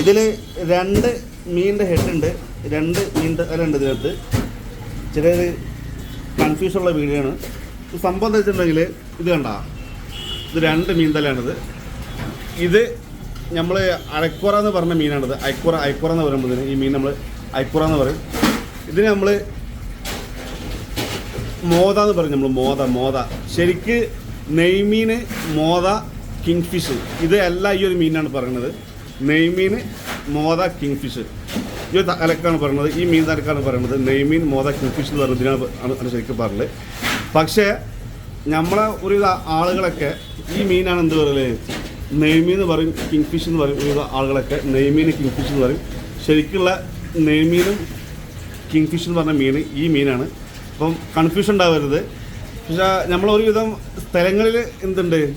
ഇതിൽ രണ്ട് മീനിന്റെ ഹെഡ് ഉണ്ട്. രണ്ട് മീനിന്റെ തല ഉണ്ട് ഇതിനകത്ത്. ചിലത് കൺഫ്യൂഷനുള്ള വീഡിയോ ആണ്. ഇത് സംഭവം എന്താ വെച്ചിട്ടുണ്ടെങ്കിൽ ഇത് കണ്ട? ഇത് രണ്ട് മീൻ തലയാണിത്. ഇത് നമ്മൾ അയക്കുറ എന്ന് പറഞ്ഞ മീനാണിത്. അയക്കുറ അയക്കുറ എന്ന് പറയുമ്പോൾ ഈ മീൻ നമ്മൾ അയക്കുറ എന്ന് പറയും. ഇതിന് നമ്മൾ മോത എന്ന് പറയും നമ്മൾ മോത മോത ശരിക്ക് നെയ്മീൻ മോത കിങ് ഫിഷ് ഇത് എല്ലാം ഈ ഒരു മീനാണ് പറയുന്നത്. നെയ്മീൻ മോദ കിങ് ഫിഷ് ഈ തലക്കാണ് പറയുന്നത്. ഈ മീൻ തലക്കാണ് പറയുന്നത്. നെയ്മീൻ മോദ കിങ് ഫിഷ് എന്ന് പറയുന്നതിനാണ് ശരിക്കും പറഞ്ഞത്. പക്ഷേ നമ്മളെ ഒരു ആളുകളൊക്കെ ഈ മീനാണ് എന്ത് പറയുന്നത് നെയ്മീൻ എന്ന് പറയും കിങ് ഫിഷ് എന്ന് പറയും ഒരു ആളുകളൊക്കെ നെയ്മീൻ കിങ് ഫിഷ് എന്ന് പറയും. ശരിക്കുള്ള നെയ്മീനും കിങ് ഫിഷ് എന്ന് പറഞ്ഞ മീൻ ഈ മീനാണ്. അപ്പം കൺഫ്യൂഷൻ ഉണ്ടാവരുത്. പക്ഷേ നമ്മളൊരുവിധം സ്ഥലങ്ങളിൽ എന്തുണ്ട്?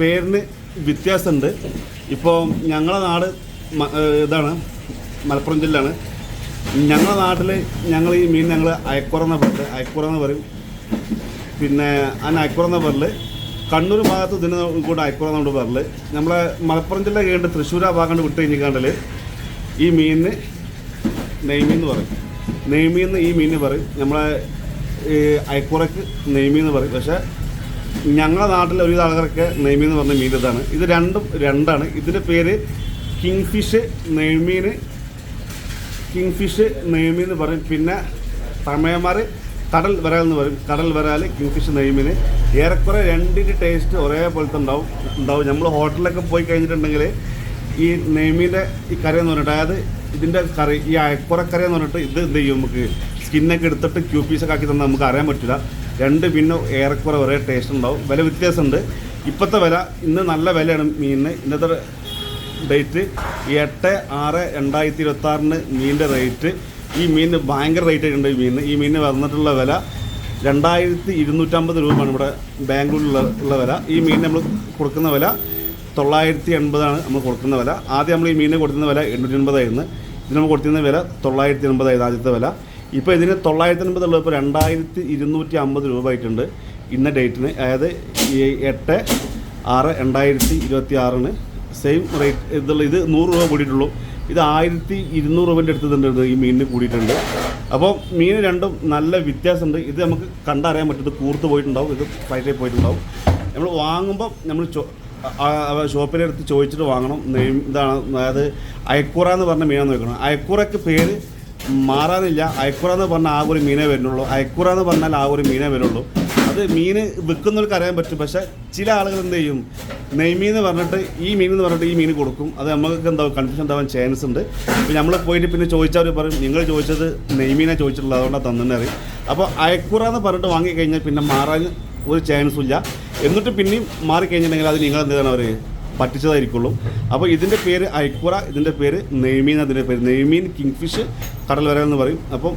പേരിന് വ്യത്യാസമുണ്ട്. ഇപ്പോൾ ഞങ്ങളുടെ നാട് ഇതാണ് മലപ്പുറം ജില്ലയാണ്. ഞങ്ങളുടെ നാട്ടിൽ ഞങ്ങൾ ഈ മീൻ ഞങ്ങൾ അയക്കുറന്ന അയക്കുറ എന്ന് പറയും. പിന്നെ ആ അയക്കുറന്ന പേരിൽ കണ്ണൂർ ഭാഗത്ത് ഇതിന് കൂടെ അയക്കുറ കൊണ്ട് പേരിൽ നമ്മളെ മലപ്പുറം ജില്ല കഴിഞ്ഞിട്ട് തൃശ്ശൂർ ആ ഭാഗം വിട്ട് കഴിഞ്ഞിക്കാണ്ടിൽ ഈ മീനിന് നെയ്മീൻ എന്ന് പറയും. നെയ്മീൻ എന്ന് ഈ മീനിന് പറയും. നമ്മളെ അയക്കുറയ്ക്ക് നെയ്മീൻ എന്ന് പറയും. പക്ഷേ ഞങ്ങളുടെ നാട്ടിലെ ഒരുവിധ ആൾക്കാർക്ക് നെയ്മീൻ എന്ന് പറഞ്ഞ മീൻ ഇതാണ്. ഇത് രണ്ടും രണ്ടാണ്. ഇതിന്റെ പേര് കിങ് ഫിഷ് നെയ്മീൻ. കിങ് ഫിഷ് നെയ്മീൻ എന്ന് പറയും. പിന്നെ തമയമാർ കടൽ വരാൽ എന്ന് പറയും. കടൽ വരാൽ കിങ് ഫിഷ് നെയ്മീൻ. ഏറെക്കുറെ രണ്ടിന്റെ ടേസ്റ്റ് ഒരേപോലത്തെ ഉണ്ടാവും ഉണ്ടാവും. നമ്മൾ ഹോട്ടലിലൊക്കെ പോയി കഴിഞ്ഞിട്ടുണ്ടെങ്കിൽ ഈ നെയ്മീന്റെ ഈ കറി എന്ന് പറഞ്ഞിട്ട് അതായത് ഇതിന്റെ കറി ഈ അയക്കുറക്കറി എന്ന് പറഞ്ഞിട്ട് ഇത് എന്ത് ചെയ്യും? നമുക്ക് സ്കിന്നൊക്കെ എടുത്തിട്ട് ക്യൂ പീസൊക്കെ ആക്കി തന്നാൽ നമുക്ക് അറിയാൻ പറ്റില്ല. രണ്ട് മീനിന് ഏറെക്കുറെ ഒരേ ടേസ്റ്റ് ഉണ്ടാവും. വില വ്യത്യാസമുണ്ട്. ഇപ്പോഴത്തെ വില ഇന്ന് നല്ല വിലയാണ് മീനിന്. ഇന്നത്തെ ഡേറ്റ് എട്ട് ആറ് രണ്ടായിരത്തി ഇരുപത്തി ആറിന് മീനിന്റെ റേറ്റ് ഈ മീനിന് ഭയങ്കര റേറ്റ് ആയിട്ടുണ്ട് ഈ മീനിന്. ഈ മീനിന് വന്നിട്ടുള്ള വില രണ്ടായിരത്തി ഇരുന്നൂറ്റമ്പത് രൂപയാണ് ഇവിടെ ബാംഗ്ലൂരിലുള്ള ഉള്ള വില. ഈ മീനിന് നമ്മൾ കൊടുക്കുന്ന വില തൊള്ളായിരത്തി എൺപതാണ് നമ്മൾ കൊടുക്കുന്ന വില. ആദ്യം നമ്മൾ ഈ മീനിന് കൊടുക്കുന്ന വില എണ്ണൂറ്റി എൺപതായിരുന്നു ഇതിന് നമ്മൾ കൊടുക്കുന്ന വില തൊള്ളായിരത്തി എൺപതായിരുന്നു ആദ്യത്തെ വില. ഇപ്പോൾ ഇതിന് തൊള്ളായിരത്തി അൻപതുള്ള ഇപ്പോൾ രണ്ടായിരത്തി ഇരുന്നൂറ്റി അമ്പത് രൂപ ആയിട്ടുണ്ട് ഇന്ന ഡേറ്റിന്. അതായത് ഈ എട്ട് ആറ് രണ്ടായിരത്തി ഇരുപത്തി ആറിന് സെയിം റേറ്റ് ഇതുള്ള ഇത് നൂറ് രൂപ കൂടിയിട്ടുള്ളൂ. ഇത് ആയിരത്തി ഇരുന്നൂറ് രൂപേന്റെ അടുത്തുണ്ട് ഈ മീനിന് കൂടിയിട്ടുണ്ട്. അപ്പോൾ മീൻ രണ്ടും നല്ല വ്യത്യാസമുണ്ട്. ഇത് നമുക്ക് കണ്ടറിയാൻ പറ്റും. ഇത് കൂർത്ത് പോയിട്ടുണ്ടാവും. ഇത് ഫ്രൈഡേ പോയിട്ടുണ്ടാവും. നമ്മൾ വാങ്ങുമ്പോൾ നമ്മൾ ഷോപ്പിന്റെ അടുത്ത് ചോദിച്ചിട്ട് വാങ്ങണം. ഇതാണ് അതായത് അയക്കൂറ എന്ന് പറഞ്ഞ മീനാണ് വെക്കണം. അയക്കുറയ്ക്ക് പേര് മാറാനില്ല. അയക്കുറ എന്ന് പറഞ്ഞാൽ ആ ഒരു മീനേ വരുന്നുള്ളൂ. അയക്കുറ എന്ന് പറഞ്ഞാൽ ആ ഒരു മീനേ വരുള്ളൂ അത് മീൻ വിൽക്കുന്നവർക്ക് അറിയാൻ പറ്റും. പക്ഷെ ചില ആളുകൾ എന്ത് ചെയ്യും? നെയ്മീൻ എന്ന് പറഞ്ഞിട്ട് ഈ മീൻ എന്ന് പറഞ്ഞിട്ട് ഈ മീൻ കൊടുക്കും. അത് നമുക്ക് എന്താ കൺഫ്യൂഷൻ ഉണ്ടാവാൻ ചാൻസ് ഉണ്ട്. അപ്പോൾ നമ്മൾ പോയിട്ട് പിന്നെ ചോദിച്ചവർ പറയും നിങ്ങൾ ചോദിച്ചത് നെയ്മീനെ ചോദിച്ചിട്ടുള്ളത് അതുകൊണ്ടാണ് തന്നെ അറിയും അപ്പോൾ അയക്കുറ എന്ന് പറഞ്ഞിട്ട് വാങ്ങിക്കഴിഞ്ഞാൽ പിന്നെ മാറാൻ ഒരു ചാൻസും ഇല്ല. എന്നിട്ട് പിന്നെയും മാറിക്കഴിഞ്ഞിട്ടുണ്ടെങ്കിൽ അത് നിങ്ങൾ എന്ത് ചെയ്യണം അവർ പറ്റിച്ചതായിരിക്കുള്ളൂ. അപ്പോൾ ഇതിന്റെ പേര് ഐക്കുറ ഇതിന്റെ പേര് നെയ്മീൻ അതിന്റെ പേര് നെയ്മീൻ കിങ് ഫിഷ് കടൽ വരൽ എന്ന് പറയും. അപ്പം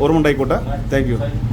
ഓർമ്മ ഉണ്ടായിക്കോട്ടെ. താങ്ക്